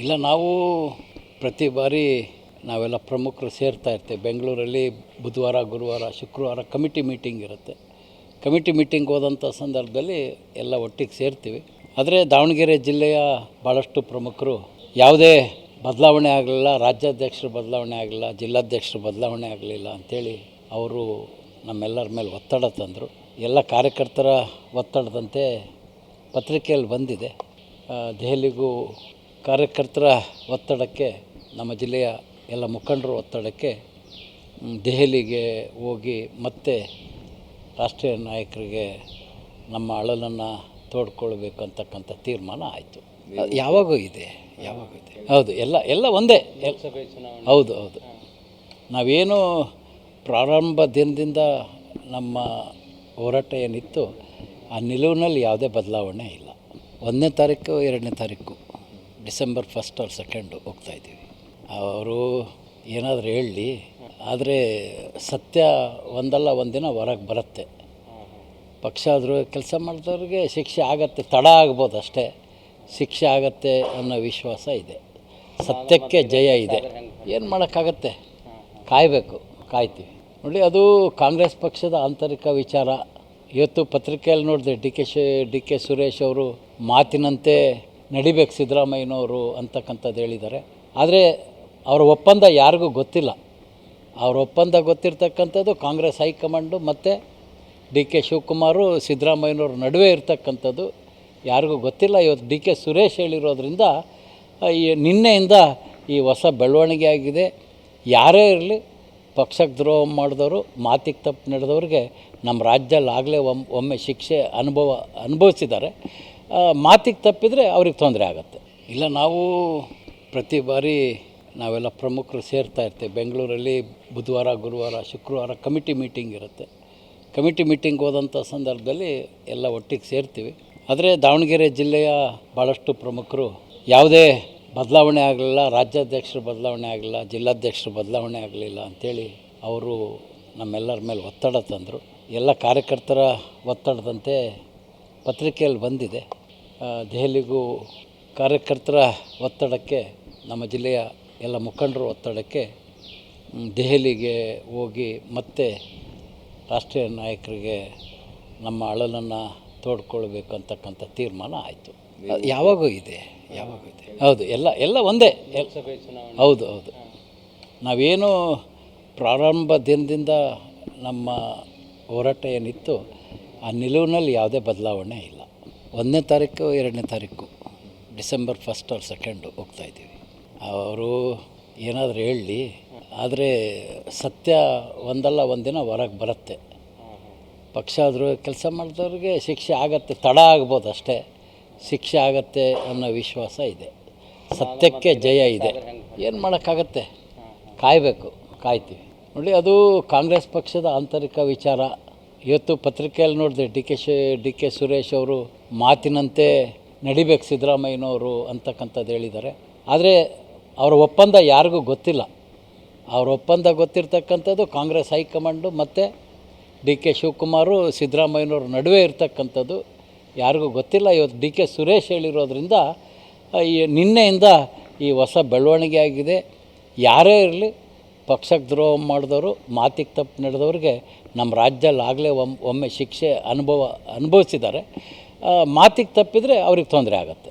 ಇಲ್ಲ, ನಾವು ಪ್ರತಿ ಬಾರಿ ನಾವೆಲ್ಲ ಪ್ರಮುಖರು ಸೇರ್ತಾ ಇರ್ತೇವೆ. ಬೆಂಗಳೂರಲ್ಲಿ ಬುಧವಾರ, ಗುರುವಾರ, ಶುಕ್ರವಾರ ಕಮಿಟಿ ಮೀಟಿಂಗ್ ಇರುತ್ತೆ. ಕಮಿಟಿ ಮೀಟಿಂಗ್ ಹೋದಂಥ ಸಂದರ್ಭದಲ್ಲಿ ಎಲ್ಲ ಒಟ್ಟಿಗೆ ಸೇರ್ತೀವಿ. ಆದರೆ ದಾವಣಗೆರೆ ಜಿಲ್ಲೆಯ ಭಾಳಷ್ಟು ಪ್ರಮುಖರು ಯಾವುದೇ ಬದಲಾವಣೆ ಆಗಲಿಲ್ಲ, ರಾಜ್ಯಾಧ್ಯಕ್ಷರು ಬದಲಾವಣೆ ಆಗಲಿಲ್ಲ, ಜಿಲ್ಲಾಧ್ಯಕ್ಷರು ಬದಲಾವಣೆ ಆಗಲಿಲ್ಲ ಅಂಥೇಳಿ ಅವರು ನಮ್ಮೆಲ್ಲರ ಮೇಲೆ ಒತ್ತಡ ತಂದರು. ಎಲ್ಲ ಕಾರ್ಯಕರ್ತರ ಒತ್ತಡದಂತೆ ಪತ್ರಿಕೆಯಲ್ಲಿ ಬಂದಿದೆ. ದೆಹಲಿಗೂ ಕಾರ್ಯಕರ್ತರ ಒತ್ತಡಕ್ಕೆ ನಮ್ಮ ಜಿಲ್ಲೆಯ ಎಲ್ಲ ಮುಖಂಡರ ಒತ್ತಡಕ್ಕೆ ದೆಹಲಿಗೆ ಹೋಗಿ ಮತ್ತೆ ರಾಷ್ಟ್ರೀಯ ನಾಯಕರಿಗೆ ನಮ್ಮ ಅಳಲನ್ನು ತೋಡ್ಕೊಳ್ಬೇಕು ಅಂತಕ್ಕಂಥ ತೀರ್ಮಾನ ಆಯಿತು. ಯಾವಾಗೂ ಇದೆ ಯಾವಾಗೂ ಇದೆ. ಹೌದು ಎಲ್ಲ ಎಲ್ಲ ಒಂದೇ. ಹೌದು ಹೌದು. ನಾವೇನು ಪ್ರಾರಂಭ ದಿನದಿಂದ ನಮ್ಮ ಹೋರಾಟ ಏನಿತ್ತು ಆ ನಿಲುವಿನಲ್ಲಿ ಯಾವುದೇ ಬದಲಾವಣೆ ಇಲ್ಲ. ಒಂದನೇ ತಾರೀಕು ಎರಡನೇ ತಾರೀಕು. ಡಿಸೆಂಬರ್ ಫಸ್ಟ್ ಆರ್ ಸೆಕೆಂಡು ಹೋಗ್ತಾ ಇದ್ದೀವಿ. ಅವರು ಏನಾದರೂ ಹೇಳಲಿ ಆದರೆ ಸತ್ಯ ಒಂದಲ್ಲ, ಒಂದಿನ ಹೊರಗೆ ಬರುತ್ತೆ. ಪಕ್ಷ ಆದರೂ ಕೆಲಸ ಮಾಡಿದವ್ರಿಗೆ ಶಿಕ್ಷೆ ಆಗತ್ತೆ, ತಡ ಆಗ್ಬೋದು ಅಷ್ಟೇ. ಶಿಕ್ಷೆ ಆಗತ್ತೆ ಅನ್ನೋ ವಿಶ್ವಾಸ ಇದೆ. ಸತ್ಯಕ್ಕೆ ಜಯ ಇದೆ. ಏನು ಮಾಡೋಕ್ಕಾಗತ್ತೆ? ಕಾಯಬೇಕು, ಕಾಯ್ತೀವಿ. ನೋಡಿ, ಅದು ಕಾಂಗ್ರೆಸ್ ಪಕ್ಷದ ಆಂತರಿಕ ವಿಚಾರ. ಇವತ್ತು ಪತ್ರಿಕೆಯಲ್ಲಿ ನೋಡಿದೆ ಡಿ ಕೆ ಶಿ, ಡಿ ಕೆ ಸುರೇಶ್ ಅವರು ಮಾತಿನಂತೆ ನಡಿಬೇಕು ಸಿದ್ದರಾಮಯ್ಯನವರು ಅಂತಕ್ಕಂಥದ್ದು ಹೇಳಿದ್ದಾರೆ. ಆದರೆ ಅವರ ಒಪ್ಪಂದ ಯಾರಿಗೂ ಗೊತ್ತಿಲ್ಲ. ಅವ್ರ ಒಪ್ಪಂದ ಗೊತ್ತಿರ್ತಕ್ಕಂಥದ್ದು ಕಾಂಗ್ರೆಸ್ ಹೈಕಮಾಂಡು ಮತ್ತು ಡಿ ಕೆ ಶಿವಕುಮಾರು, ಸಿದ್ದರಾಮಯ್ಯನವ್ರ ನಡುವೆ ಇರತಕ್ಕಂಥದ್ದು ಯಾರಿಗೂ ಗೊತ್ತಿಲ್ಲ. ಇವತ್ತು ಡಿ ಕೆ ಸುರೇಶ್ ಹೇಳಿರೋದ್ರಿಂದ ಈ ನಿನ್ನೆಯಿಂದ ಈ ಹೊಸ ಬೆಳವಣಿಗೆ ಆಗಿದೆ. ಯಾರೇ ಇರಲಿ, ಪಕ್ಷಕ್ಕೆ ದ್ರೋಹ ಮಾಡಿದವರು, ಮಾತಿಗೆ ತಪ್ಪು ನಡೆದವ್ರಿಗೆ ನಮ್ಮ ರಾಜ್ಯದಲ್ಲಿ ಆಗಲೇ ಒಮ್ಮೆ ಶಿಕ್ಷೆ ಅನುಭವ ಅನುಭವಿಸಿದ್ದಾರೆ. ಮಾತಿಗೆ ತಪ್ಪಿದರೆ ಅವ್ರಿಗೆ ತೊಂದರೆ ಆಗುತ್ತೆ. ಇಲ್ಲ, ನಾವು ಪ್ರತಿ ಬಾರಿ ನಾವೆಲ್ಲ ಪ್ರಮುಖರು ಸೇರ್ತಾ ಇರ್ತೇವೆ. ಬೆಂಗಳೂರಲ್ಲಿ ಬುಧವಾರ, ಗುರುವಾರ, ಶುಕ್ರವಾರ ಕಮಿಟಿ ಮೀಟಿಂಗ್ ಇರುತ್ತೆ. ಕಮಿಟಿ ಮೀಟಿಂಗ್ ಹೋದಂಥ ಸಂದರ್ಭದಲ್ಲಿ ಎಲ್ಲ ಒಟ್ಟಿಗೆ ಸೇರ್ತೀವಿ. ಆದರೆ ದಾವಣಗೆರೆ ಜಿಲ್ಲೆಯ ಭಾಳಷ್ಟು ಪ್ರಮುಖರು ಯಾವುದೇ ಬದಲಾವಣೆ ಆಗಲಿಲ್ಲ, ರಾಜ್ಯಾಧ್ಯಕ್ಷರು ಬದಲಾವಣೆ ಆಗಲಿಲ್ಲ, ಜಿಲ್ಲಾಧ್ಯಕ್ಷರು ಬದಲಾವಣೆ ಆಗಲಿಲ್ಲ ಅಂಥೇಳಿ ಅವರು ನಮ್ಮೆಲ್ಲರ ಮೇಲೆ ಒತ್ತಡ ತಂದರು. ಎಲ್ಲ ಕಾರ್ಯಕರ್ತರ ಒತ್ತಡದಂತೆ ಪತ್ರಿಕೆಯಲ್ಲಿ ಬಂದಿದೆ. ದೆಹಲಿಗೂ ಕಾರ್ಯಕರ್ತರ ಒತ್ತಡಕ್ಕೆ ನಮ್ಮ ಜಿಲ್ಲೆಯ ಎಲ್ಲ ಮುಖಂಡರ ಒತ್ತಡಕ್ಕೆ ದೆಹಲಿಗೆ ಹೋಗಿ ಮತ್ತೆ ರಾಷ್ಟ್ರೀಯ ನಾಯಕರಿಗೆ ನಮ್ಮ ಅಳಲನ್ನು ತೋಡ್ಕೊಳ್ಬೇಕು ಅಂತಕ್ಕಂಥ ತೀರ್ಮಾನ ಆಯಿತು. ಯಾವಾಗೂ ಇದೆ ಯಾವಾಗೂ ಇದೆ. ಹೌದು ಎಲ್ಲ ಎಲ್ಲ ಒಂದೇ. ಹೌದು ಹೌದು. ನಾವೇನು ಪ್ರಾರಂಭ ದಿನದಿಂದ ನಮ್ಮ ಹೋರಾಟ ಏನಿತ್ತು ಆ ನಿಲುವಿನಲ್ಲಿ ಯಾವುದೇ ಬದಲಾವಣೆ ಇಲ್ಲ. ಒಂದನೇ ತಾರೀಕು, ಎರಡನೇ ತಾರೀಕು, ಡಿಸೆಂಬರ್ ಫಸ್ಟ್ ಆರ್ ಸೆಕೆಂಡು ಹೋಗ್ತಾ ಇದ್ದೀವಿ. ಅವರು ಏನಾದರೂ ಹೇಳಲಿ ಆದರೆ ಸತ್ಯ ಒಂದಲ್ಲ, ಒಂದಿನ ಹೊರಗೆ ಬರುತ್ತೆ. ಪಕ್ಷ ಆದರೂ ಕೆಲಸ ಮಾಡಿದವ್ರಿಗೆ ಶಿಕ್ಷೆ ಆಗತ್ತೆ, ತಡ ಆಗ್ಬೋದು ಅಷ್ಟೇ. ಶಿಕ್ಷೆ ಆಗತ್ತೆ ಅನ್ನೋ ವಿಶ್ವಾಸ ಇದೆ. ಸತ್ಯಕ್ಕೆ ಜಯ ಇದೆ. ಏನು ಮಾಡೋಕ್ಕಾಗತ್ತೆ? ಕಾಯಬೇಕು, ಕಾಯ್ತೀವಿ. ನೋಡಿ, ಅದು ಕಾಂಗ್ರೆಸ್ ಪಕ್ಷದ ಆಂತರಿಕ ವಿಚಾರ. ಇವತ್ತು ಪತ್ರಿಕೆಯಲ್ಲಿ ನೋಡಿದೆ, ಡಿ ಕೆ ಶಿ, ಡಿ ಕೆ ಸುರೇಶ್ ಅವರು ಮಾತಿನಂತೆ ನಡಿಬೇಕು ಸಿದ್ದರಾಮಯ್ಯನವರು ಅಂತಕ್ಕಂಥದ್ದು ಹೇಳಿದ್ದಾರೆ. ಆದರೆ ಅವರ ಒಪ್ಪಂದ ಯಾರಿಗೂ ಗೊತ್ತಿಲ್ಲ. ಅವ್ರ ಒಪ್ಪಂದ ಗೊತ್ತಿರ್ತಕ್ಕಂಥದ್ದು ಕಾಂಗ್ರೆಸ್ ಹೈಕಮಾಂಡು ಮತ್ತು ಡಿ ಕೆ ಶಿವಕುಮಾರು, ಸಿದ್ದರಾಮಯ್ಯನವ್ರ ನಡುವೆ ಇರತಕ್ಕಂಥದ್ದು ಯಾರಿಗೂ ಗೊತ್ತಿಲ್ಲ. ಇವತ್ತು ಡಿ ಕೆ ಸುರೇಶ್ ಹೇಳಿರೋದ್ರಿಂದ, ಈ ನಿನ್ನೆಯಿಂದ ಈ ಹೊಸ ಬೆಳವಣಿಗೆ ಆಗಿದೆ. ಯಾರೇ ಇರಲಿ ಪಕ್ಷಕ್ಕೆ ದ್ರೋಹ ಮಾಡಿದವರು, ಮಾತಿಗೆ ತಪ್ಪು ನಡೆದವ್ರಿಗೆ ನಮ್ಮ ರಾಜ್ಯದಲ್ಲಿ ಆಗಲೇ ಒಮ್ಮೆ ಶಿಕ್ಷೆ ಅನುಭವ ಅನುಭವಿಸಿದ್ದಾರೆ. ಮಾತಿಗೆ ತಪ್ಪಿದರೆ ಅವ್ರಿಗೆ ತೊಂದರೆ ಆಗುತ್ತೆ.